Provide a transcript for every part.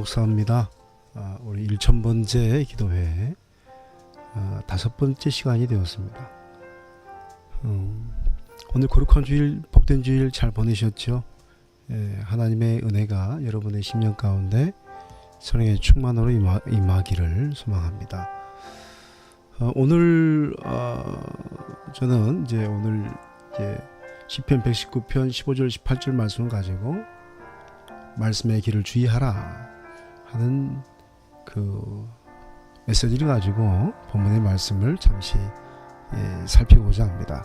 목사입니다. 아, 우리 1천번째 기도회 아, 다섯 번째 시간이 되었습니다. 음, 오늘 거룩한 주일, 복된 주일 잘 보내셨죠? 예, 하나님의 은혜가 여러분의 심령 가운데 선행의 충만으로 임하, 임하기를 소망합니다. 어, 오늘 어, 저는 이제 오늘 이제 시편 119편 15절 18절 말씀을 가지고 말씀의 길을 주의하라 하는 그 메시지를 가지고 본문의 말씀을 잠시 예, 살펴보자 합니다.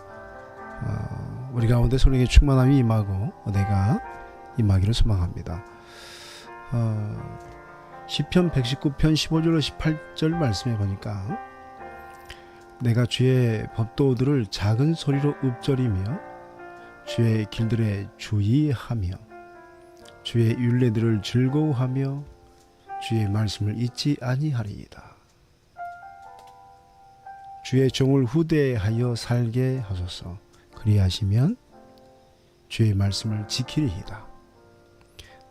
어, 우리 가운데 성령의 충만함이 임하고 은혜가 임하기를 소망합니다. 어, 시편 119편 15절로 18절 말씀에 보니까 내가 주의 법도들을 작은 소리로 읊조리며 주의 길들에 주의하며 주의 율례들을 즐거워하며 주의 말씀을 잊지 아니하리이다. 주의 종을 후대하여 살게 하소서. 그리하시면 주의 말씀을 지키리이다.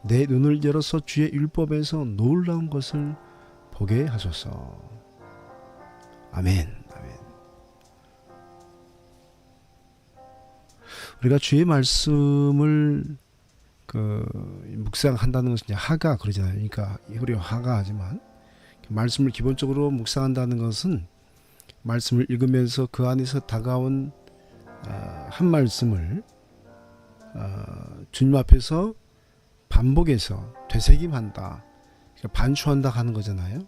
내 눈을 열어서 주의 율법에서 놀라운 것을 보게 하소서. 아멘. 아멘. 우리가 주의 말씀을 그 묵상한다는 것은 이제 하가 그러잖아요. 그러니까 우리 하가 하지만 말씀을 기본적으로 묵상한다는 것은 말씀을 읽으면서 그 안에서 다가온 어, 한 말씀을 어, 주님 앞에서 반복해서 되새김한다, 그러니까 반추한다 하는 거잖아요.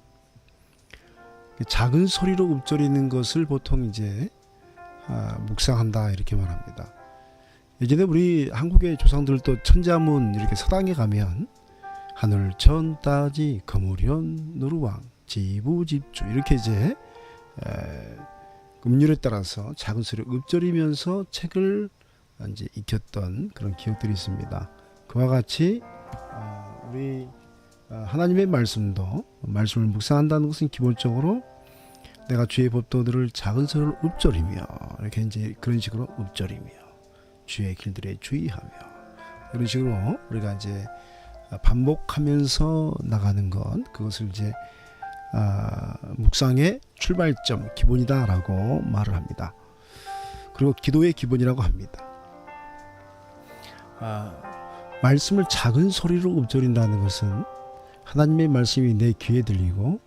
작은 소리로 읊조리는 것을 보통 이제 아, 묵상한다 이렇게 말합니다. 예전에 우리 한국의 조상들도 천자문 이렇게 서당에 가면 하늘 천 따지 거무련 누르왕 지부집주 이렇게 이제 에, 음률에 따라서 작은 소리로 읊조리면서 책을 이제 익혔던 그런 기억들이 있습니다. 그와 같이 어, 우리 어, 하나님의 말씀도 말씀을 묵상한다는 것은 기본적으로 내가 주의 법도들을 작은 소리로 읊조리며 이렇게 이제 그런 식으로 읊조리며 주의 길들에 주의하며 이런 식으로 우리가 이제 반복하면서 나가는 것 그것을 이제 아, 묵상의 출발점 기본이다라고 말을 합니다. 그리고 기도의 기본이라고 합니다. 아, 말씀을 작은 소리로 읊조린다는 것은 하나님의 말씀이 내 귀에 들리고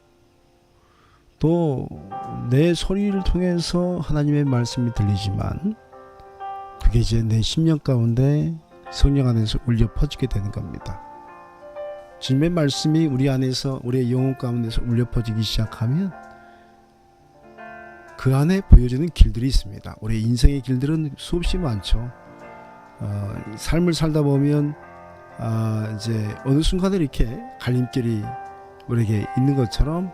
또 내 소리를 통해서 하나님의 말씀이 들리지만 그게 이제 내 심령 가운데 성령 안에서 울려 퍼지게 되는 겁니다. 주님의 말씀이 우리 안에서 우리의 영혼 가운데서 울려 퍼지기 시작하면 그 안에 보여지는 길들이 있습니다. 우리 인생의 길들은 수없이 많죠. 어, 삶을 살다 보면 아, 이제 어느 순간에 이렇게 갈림길이 우리에게 있는 것처럼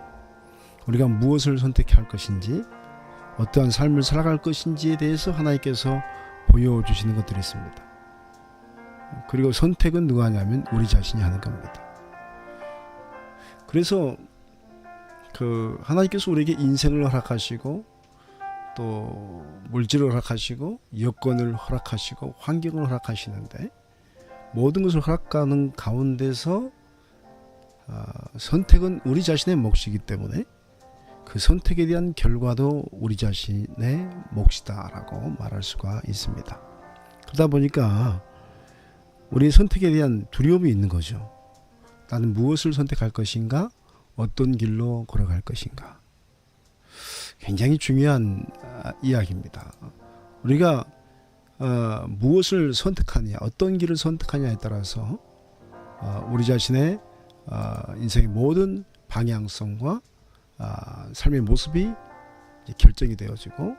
우리가 무엇을 선택할 것인지 어떠한 삶을 살아갈 것인지에 대해서 하나님께서 보여주시는 것들이 있습니다. 그리고 선택은 누가 하냐면 우리 자신이 하는 겁니다. 그래서 그 하나님께서 우리에게 인생을 허락하시고 또 물질을 허락하시고 여건을 허락하시고 환경을 허락하시는데 모든 것을 허락하는 가운데서 어, 선택은 우리 자신의 몫이기 때문에 그 선택에 대한 결과도 우리 자신의 몫이다라고 말할 수가 있습니다. 그러다 보니까 우리의 선택에 대한 두려움이 있는 거죠. 나는 무엇을 선택할 것인가? 어떤 길로 걸어갈 것인가? 굉장히 중요한 이야기입니다. 우리가 어, 무엇을 선택하느냐, 어떤 길을 선택하냐에 따라서 어, 우리 자신의 어, 인생의 모든 방향성과 어, 삶의 모습이 결정이 되어지고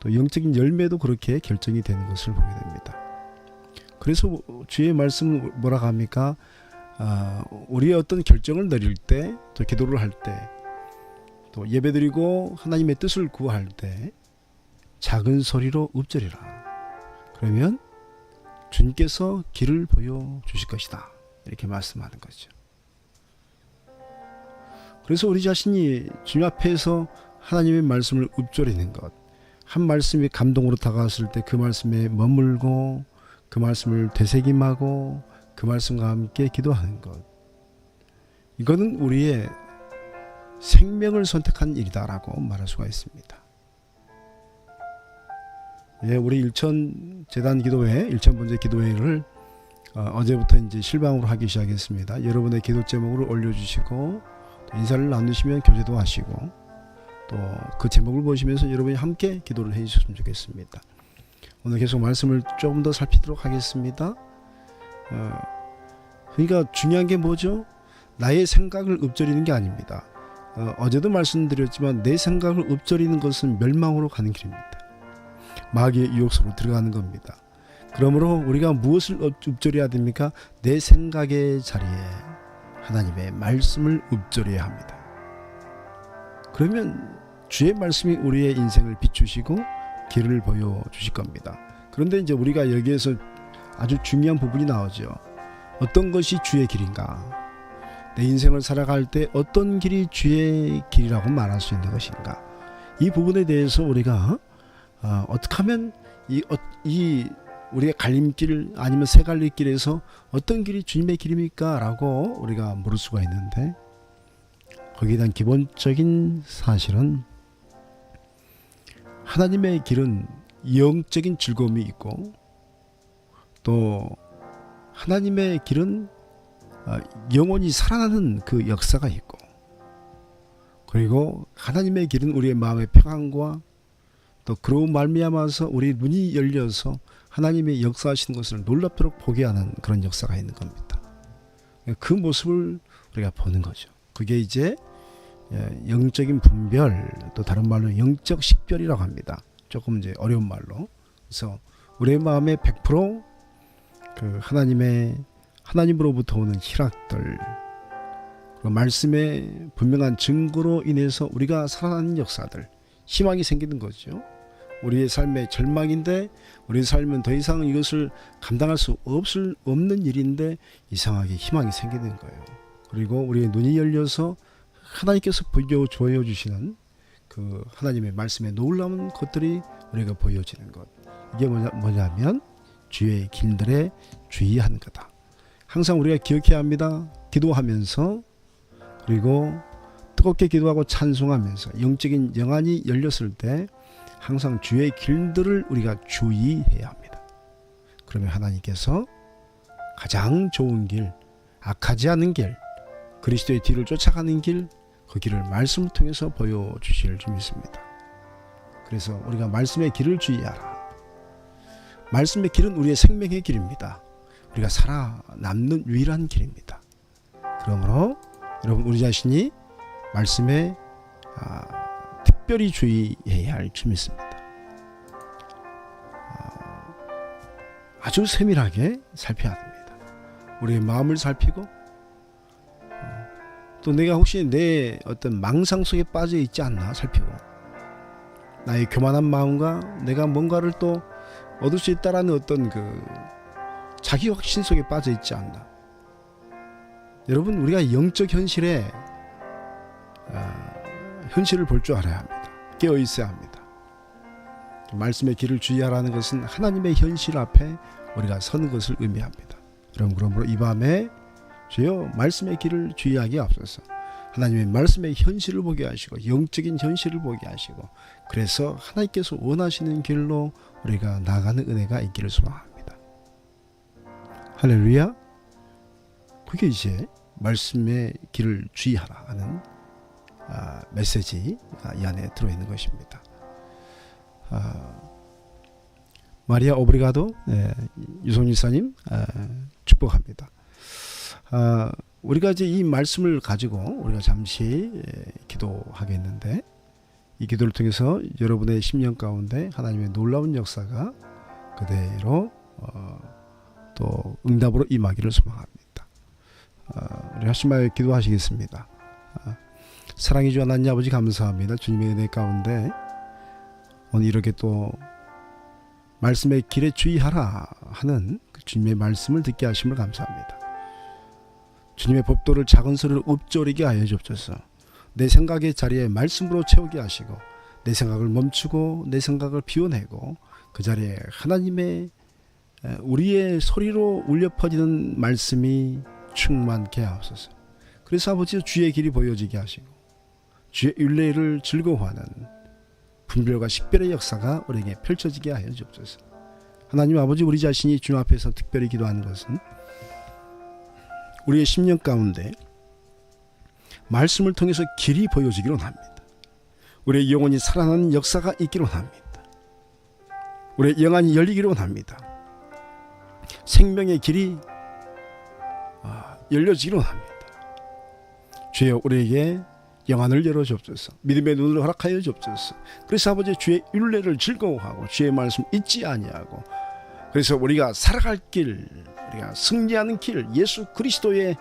또 영적인 열매도 그렇게 결정이 되는 것을 보게 됩니다. 그래서 주의 말씀 뭐라 합니까? 어, 우리의 어떤 결정을 내릴 때, 또 기도를 할 때, 또 예배드리고 하나님의 뜻을 구할 때 작은 소리로 읊조리라. 그러면 주님께서 길을 보여 주실 것이다. 이렇게 말씀하는 거죠. 그래서 우리 자신이 주님 앞에서 하나님의 말씀을 읊조리는 것, 한 말씀이 감동으로 다가왔을 때 그 말씀에 머물고 그 말씀을 되새김하고 그 말씀과 함께 기도하는 것. 이거는 우리의 생명을 선택한 일이다라고 말할 수가 있습니다. 예, 우리 일천 재단 기도회, 일천 번째 기도회를 어, 제부터 이제 실방으로 하기 시작했습니다. 여러분의 기도 제목을 올려주시고 또 인사를 나누시면 교제도 하시고 또 그 제목을 보시면서 여러분이 함께 기도를 해 주셨으면 좋겠습니다. 오늘 계속 말씀을 조금 더 살피도록 하겠습니다. 어, 그러니까 중요한 게 뭐죠? 나의 생각을 읊조리는 게 아닙니다. 어, 어제도 말씀드렸지만 내 생각을 읊조리는 것은 멸망으로 가는 길입니다. 마귀의 유혹으로 들어가는 겁니다. 그러므로 우리가 무엇을 읊조려야 됩니까? 내 생각의 자리에 하나님의 말씀을 읊조려야 합니다. 그러면 주의 말씀이 우리의 인생을 비추시고 길을 보여 주실 겁니다. 그런데 이제 우리가 여기에서 아주 중요한 부분이 나오죠. 어떤 것이 주의 길인가? 내 인생을 살아갈 때 어떤 길이 주의 길이라고 말할 수 있는 것인가? 이 부분에 대해서 우리가 어, 어떻게 하면 이, 어, 이 우리의 갈림길 아니면 세 갈리 길에서 어떤 길이 주님의 길입니까? 라고 우리가 물을 수가 있는데 거기에 대한 기본적인 사실은 하나님의 길은 영적인 즐거움이 있고 또 하나님의 길은 어, 영원히 살아나는 그 역사가 있고 그리고 하나님의 길은 우리의 마음의 평안과 또 그로 말미암아서 우리 눈이 열려서 하나님의 역사하시는 것을 놀랍도록 보게 하는 그런 역사가 있는 겁니다. 그 모습을 우리가 보는 거죠. 그게 이제 예, 영적인 분별 또 다른 말로 영적 식별이라고 합니다. 조금 이제 어려운 말로. 그래서 우리의 마음에 100%그 하나님의 하나님으로부터 오는 희락들 그 말씀의 분명한 증거로 인해서 우리가 살아나는 역사들 희망이 생기는 거죠. 우리의 삶의 절망인데 우리의 삶은 더 이상 이것을 감당할 수 없을 없는 일인데 이상하게 희망이 생기는 거예요. 그리고 우리의 눈이 열려서 하나님께서 보여 주시는 그 하나님의 말씀에 놀라운 것들이 우리가 보여지는 것. 이게 뭐냐, 뭐냐면 주의 길들에 주의하는 거다. 항상 우리가 기억해야 합니다. 기도하면서 그리고 뜨겁게 기도하고 찬송하면서 영적인 영안이 열렸을 때 항상 주의 길들을 우리가 주의해야 합니다. 그러면 하나님께서 가장 좋은 길, 악하지 않은 길, 그리스도의 뒤를 쫓아가는 길, 그 길을 말씀을 통해서 보여주실 줄 믿습니다. 그래서 우리가 말씀의 길을 주의하라. 말씀의 길은 우리의 생명의 길입니다. 우리가 살아남는 유일한 길입니다. 그러므로 여러분 우리 자신이 말씀에 아, 특별히 주의해야 할줄 믿습니다. 아, 아주 세밀하게 살펴야 됩니다. 우리의 마음을 살피고 또 내가 혹시 내 어떤 망상 속에 빠져 있지 않나 살피고 나의 교만한 마음과 내가 뭔가를 또 얻을 수 있다라는 어떤 그 자기 확신 속에 빠져 있지 않나. 여러분 우리가 영적 현실에 아, 현실을 볼 줄 알아야 합니다. 깨어 있어야 합니다. 말씀의 길을 주의하라는 것은 하나님의 현실 앞에 우리가 서는 것을 의미합니다. 그럼 그러므로 이 밤에 주여 말씀의 길을 주의하게 앞서서 하나님의 말씀의 현실을 보게 하시고 영적인 현실을 보게 하시고 그래서 하나님께서 원하시는 길로 우리가 나가는 은혜가 있기를 소망합니다. 할렐루야. 그게 이제 말씀의 길을 주의하라 하는 아, 메시지가 이 안에 들어있는 것입니다. 아, 마리아 오브리가도 네, 유성 일 사님 아, 축복합니다. 아, 우리가 이제 이 말씀을 가지고 우리가 잠시 예, 기도하겠는데 이 기도를 통해서 여러분의 심령 가운데 하나님의 놀라운 역사가 그대로 어, 또 응답으로 임하기를 소망합니다. 어, 우리 하시마에 기도하시겠습니다. 어, 사랑이 주 하나님 아버지 감사합니다. 주님의 은혜 가운데 오늘 이렇게 또 말씀의 길에 주의하라 하는 그 주님의 말씀을 듣게 하심을 감사합니다. 주님의 법도를 작은 소리로 읊조리게 하여 주옵소서. 내 생각의 자리에 말씀으로 채우게 하시고 내 생각을 멈추고 내 생각을 비워내고 그 자리에 하나님의 우리의 소리로 울려 퍼지는 말씀이 충만케 하옵소서. 그래서 아버지 주의 길이 보여지게 하시고 주의 윤례를 즐거워하는 분별과 식별의 역사가 우리에게 펼쳐지게 하여 주옵소서. 하나님 아버지 우리 자신이 주님 앞에서 특별히 기도하는 것은 우리의 심령 가운데 말씀을 통해서 길이 보여지기로 합니다. 우리의 영혼이 살아나는 역사가 있기로 합니다. 우리의 영안이 열리기로 합니다. 생명의 길이 아, 열려지기로 합니다. 주여 우리에게 영안을 열어 주옵소서. 믿음의 눈을 허락하여 주옵소서. 그래서 아버지 주의 윤례를 즐거워하고 주의 말씀 잊지 아니하고 그래서 우리가 살아갈 길, 우리가 승리하는 길, 예수 그리스도의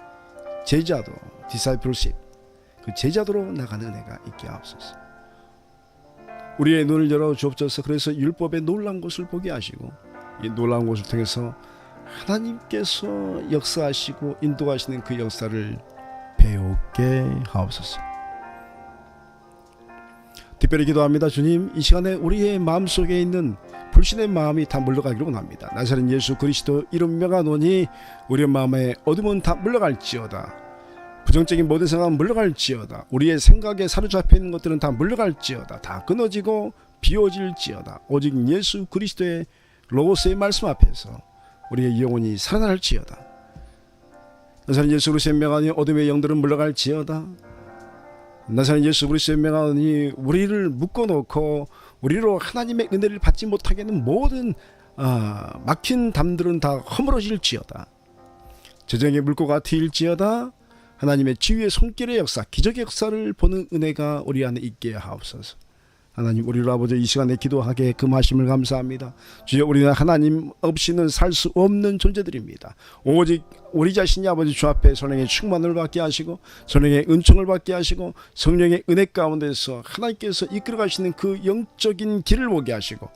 제자도 디사이플십 그 제자도로 나가는 은혜가 있게 하옵소서. 우리의 눈을 열어 주옵소서. 그래서 율법의 놀라운 것을 보게 하시고 이 놀라운 것을 통해서 하나님께서 역사하시고 인도하시는 그 역사를 배우게 하옵소서. 특별히 기도합니다. 주님, 이 시간에 우리의 마음속에 있는 불신의 마음이 다 물러가기를 원합니다. 나사렛 예수 그리스도 이름 명하노니 우리의 마음에 어둠은 다 물러갈지어다. 부정적인 모든 생각은 물러갈지어다. 우리의 생각에 사로잡혀 있는 것들은 다 물러갈지어다. 다 끊어지고 비워질지어다. 오직 예수 그리스도의 로고스의 말씀 앞에서 우리의 영혼이 살아날지어다. 나사렛 예수 그리스도의 명하니 어둠의 영들은 물러갈지어다. 나사렛 예수 그리스도의 명하니 우리를 묶어놓고 우리로 하나님의 은혜를 받지 못하게 하는 모든 아, 막힌 담들은 다 허물어질지어다. 재정의 물고가 트일지어다. 하나님의 지위의 손길의 역사, 기적의 역사를 보는 은혜가 우리 안에 있게 하옵소서. 하나님 우리로 아버지 이 시간에 기도하게 금하심을 감사합니다. 주여 우리는 하나님 없이는 살 수 없는 존재들입니다. 오직 우리 자신이 아버지 주 앞에 성령의 충만을 받게 하시고 성령의 은총을 받게 하시고 성령의 은혜 가운데서 하나님께서 이끌어 가시는 그 영적인 길을 보게 하시고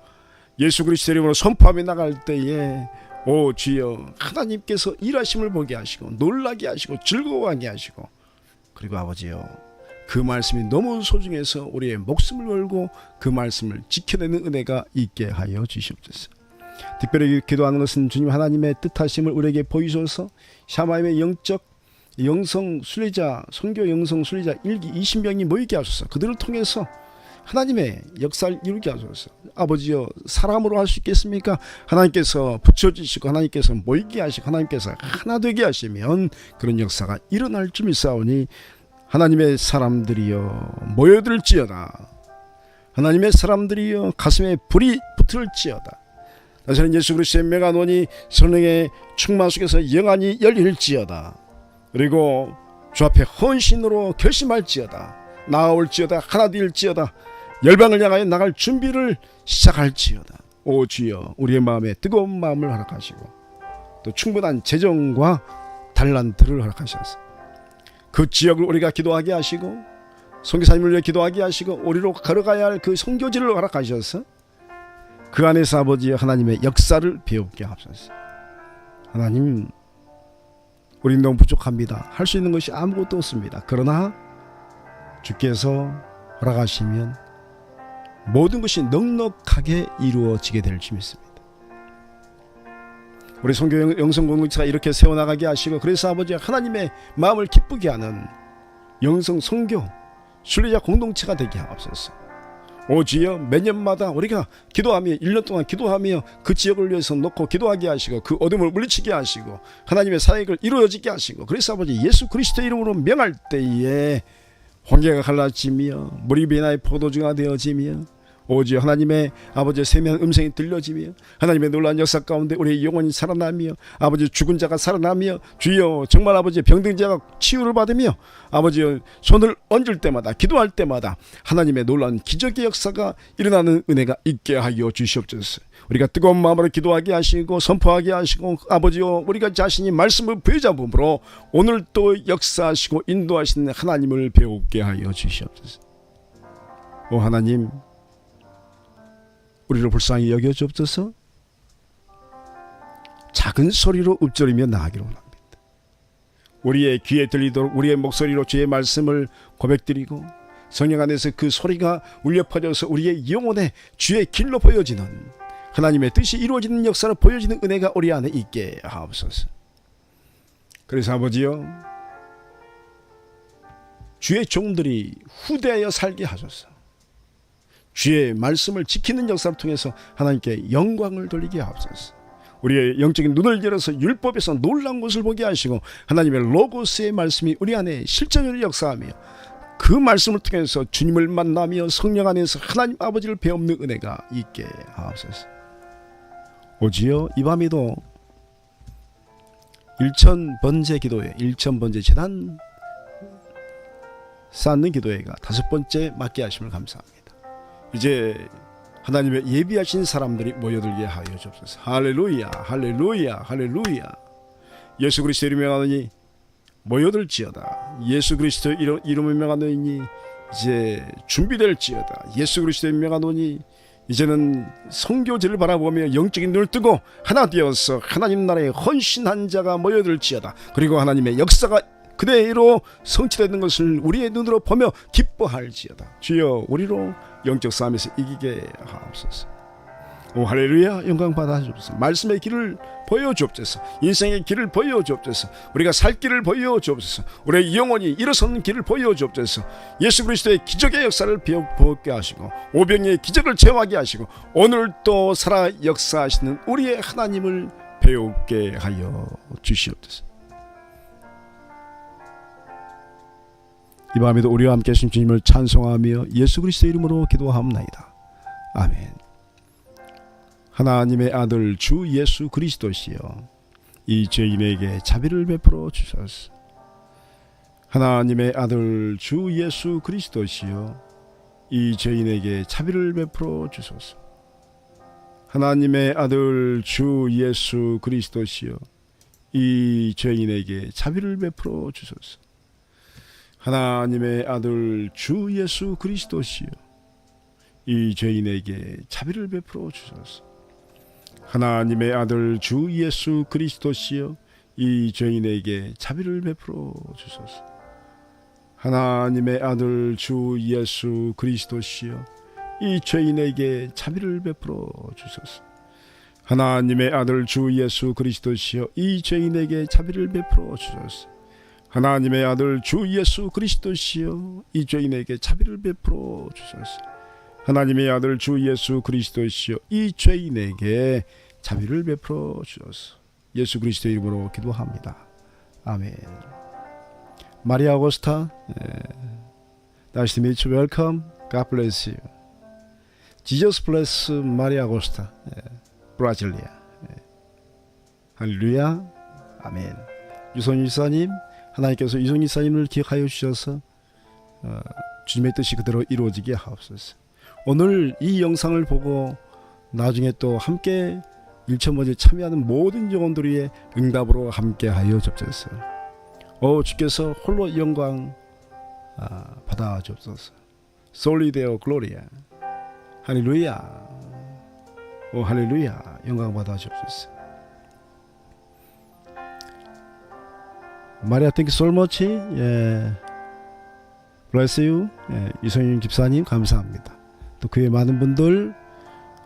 예수 그리스도 이름으로 선포하며 나갈 때에 오 주여 하나님께서 일하심을 보게 하시고 놀라게 하시고 즐거워하게 하시고 그리고 아버지여 그 말씀이 너무 소중해서 우리의 목숨을 걸고 그 말씀을 지켜내는 은혜가 있게 하여 주시옵소서. 특별히 기도하는 것은 주님 하나님의 뜻하심을 우리에게 보이소서. 샤마임의 영적 영성 순례자 선교 영성 순례자 일기 20명이 모이게 하소서. 그들을 통해서 하나님의 역사를 이루게 하소서. 아버지여 사람으로 할 수 있겠습니까? 하나님께서 붙여주시고 하나님께서 모이게 하시고 하나님께서 하나 되게 하시면 그런 역사가 일어날 줄 믿사오니 하나님의 사람들이여 모여들지어다. 하나님의 사람들이여 가슴에 불이 붙을지어다. 나서는 예수 그리스도의 명하노니 성령의 충만 속에서 영안이 열릴지어다. 그리고 주 앞에 헌신으로 결심할지어다. 나아올지어다. 하나 될지어다. 열방을 향하여 나갈 준비를 시작할지어다. 오 주여 우리의 마음에 뜨거운 마음을 허락하시고 또 충분한 재정과 달란트를 허락하셔서 그 지역을 우리가 기도하게 하시고 선교사님을 위해 기도하게 하시고 우리로 걸어가야 할그 선교지를 허락하셔서 그 안에서 아버지 하나님의 역사를 배우게 하소서. 하나님, 우리 너무 부족합니다. 할 수 있는 것이 아무것도 없습니다. 그러나 주께서 허락하시면 모든 것이 넉넉하게 이루어지게 될 줄 믿습니다. 우리 성교 영성 공동체가 이렇게 세워나가게 하시고 그래서 아버지 하나님의 마음을 기쁘게 하는 영성 성교 순례자 공동체가 되게 하옵소서. 오 주여 매 년마다 우리가 기도하며 1년 동안 기도하며 그 지역을 위해서 놓고 기도하게 하시고 그 어둠을 물리치게 하시고 하나님의 사역을 이루어지게 하시고 그래서 아버지 예수 그리스도 이름으로 명할 때에 홍해가 갈라지며 물이 비나의 포도주가 되어지며 오직 하나님의 아버지의 세미한 음성이 들려지며 하나님의 놀라운 역사 가운데 우리의 영혼이 살아나며 아버지 죽은 자가 살아나며 주여 정말 아버지 병든 자가 치유를 받으며 아버지 손을 얹을 때마다 기도할 때마다 하나님의 놀라운 기적의 역사가 일어나는 은혜가 있게 하여 주시옵소서. 우리가 뜨거운 마음으로 기도하게 하시고 선포하게 하시고 아버지요 우리가 자신이 말씀을 부여잡음으로 오늘 또 역사하시고 인도하시는 하나님을 배우게 하여 주시옵소서. 오 하나님 우리를 불쌍히 여겨 주옵소서. 작은 소리로 읊조리며 나아가기로 합니다. 우리의 귀에 들리도록 우리의 목소리로 주의 말씀을 고백드리고 성령 안에서 그 소리가 울려 퍼져서 우리의 영혼에 주의 길로 보여지는 하나님의 뜻이 이루어지는 역사를 보여지는 은혜가 우리 안에 있게 하옵소서. 그래서 아버지요 주의 종들이 후대하여 살게 하소서. 주의 말씀을 지키는 역사를 통해서 하나님께 영광을 돌리게 하옵소서. 우리의 영적인 눈을 열어서 율법에서 놀라운 것을 보게 하시고 하나님의 로고스의 말씀이 우리 안에 실전으로 역사하며 그 말씀을 통해서 주님을 만나며 성령 안에서 하나님 아버지를 배우는 은혜가 있게 하옵소서. 오지요 이 밤에도 일천 번제 기도회, 일천 번제 재단 쌓는 기도회가 다섯 번째 맡게 하심을 감사합니다. 이제 하나님의 예비하신 사람들이 모여들게 하여 주옵소서. 할렐루야, 할렐루야, 할렐루야. 예수 그리스도 이름에 명하노니 모여들지어다. 예수 그리스도 이름, 이름을 명하노니 이제 준비될지어다. 예수 그리스도의 명하노니 이제는 성교제를 바라보며 영적인 눈을 뜨고 하나 되어서 하나님 나라에 헌신한 자가 모여들지어다. 그리고 하나님의 역사가 그대로 성취되는 것을 우리의 눈으로 보며 기뻐할지어다. 주여 우리로 영적 싸움에서 이기게 하옵소서. 오 할렐루야 영광 받아 주옵소서. 말씀의 길을 보여 주옵소서. 인생의 길을 보여 주옵소서. 우리가 살 길을 보여 주옵소서. 우리의 영혼이 일어서는 길을 보여 주옵소서. 예수 그리스도의 기적의 역사를 보게 하시고 오병의 기적을 체험하게 하시고 오늘 또 살아 역사하시는 우리의 하나님을 배우게 하여 주시옵소서. 이 밤에도 우리와 함께 하신 주님을 찬송하며 예수 그리스도 이름으로 기도하옵나이다. 아멘. 하나님의 아들 주 예수 그리스도시여 이 죄인에게 자비를 베풀어 주소서. 하나님의 아들 주 예수 그리스도시여 이 죄인에게 자비를 베풀어 주소서. 하나님의 아들 주 예수 그리스도시여 이 죄인에게 자비를 베풀어 주소서. 하나님의 아들 주 예수 그리스도시여 이 죄인에게 자비를 베풀어 주소서. 하나님의 아들 주 예수 그리스도시여 이 죄인에게 자비를 베풀어 주소서. 하나님의 아들 주 예수 그리스도시여 이 죄인에게 자비를 베풀어 주소서. 하나님의 아들 주 예수 그리스도시여 이 죄인에게 자비를 베풀어 주소서. 하나님의 아들 주 예수 그리스도시여 이 죄인에게 자비를 베풀어 주소서. 하나님의 아들 주 예수 그리스도시여 이 죄인에게 자비를 베풀어 주소서. 예수 그리스도 이름으로 기도합니다. 아멘. 마리아 오고스타, nice to meet you. Welcome. God bless you. Jesus bless Maria Augusta, 브라질리아. 할렐루야. 아멘. 유선 일사님, 하나님께서 유선 일사님을 기억하여 주셔서 어, 주님의 뜻이 그대로 이루어지게 하옵소서. 오늘 이 영상을 보고 나중에 또 함께 일천번째 참여하는 모든 영혼들의 응답으로 함께하여 주옵소서. 오 주께서 홀로 영광 아, 받아 주옵소서. 솔리데오 글로리아. 할렐루야. 오 할렐루야. 영광 받아 주옵소서. 마리아 땡큐 솔머치. 예. 블레스 유. 예, 이성윤 집사님 감사합니다. 또 그의 많은 분들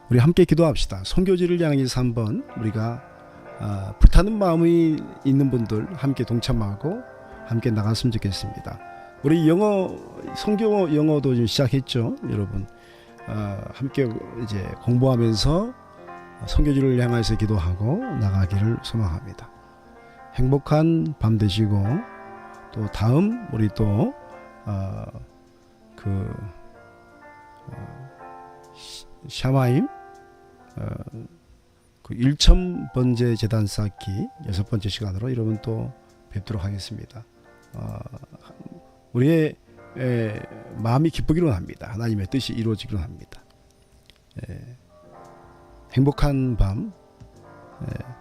우리 함께 기도합시다. 선교지를 향해서 한번 우리가 아, 불타는 마음이 있는 분들 함께 동참하고 함께 나갔으면 좋겠습니다. 우리 영어 성교 영어도 좀 시작했죠, 여러분. 아, 함께 이제 공부하면서 선교지를 향해서 기도하고 나가기를 소망합니다. 행복한 밤 되시고 또 다음 우리 또그 어, 샤마임 어, 그 1천 번째 재단 쌓기 여섯 번째 시간으로 여러분 또 뵙도록 하겠습니다. 어, 우리의 에, 마음이 기쁘기로 합니다. 하나님의 뜻이 이루어지기로 합니다. 에, 행복한 밤, 에,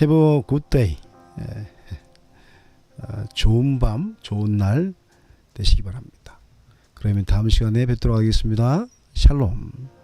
have a good day, 에, 어, 좋은 밤, 좋은 날 되시기 바랍니다. 그러면 다음 시간에 뵙도록 하겠습니다. 샬롬.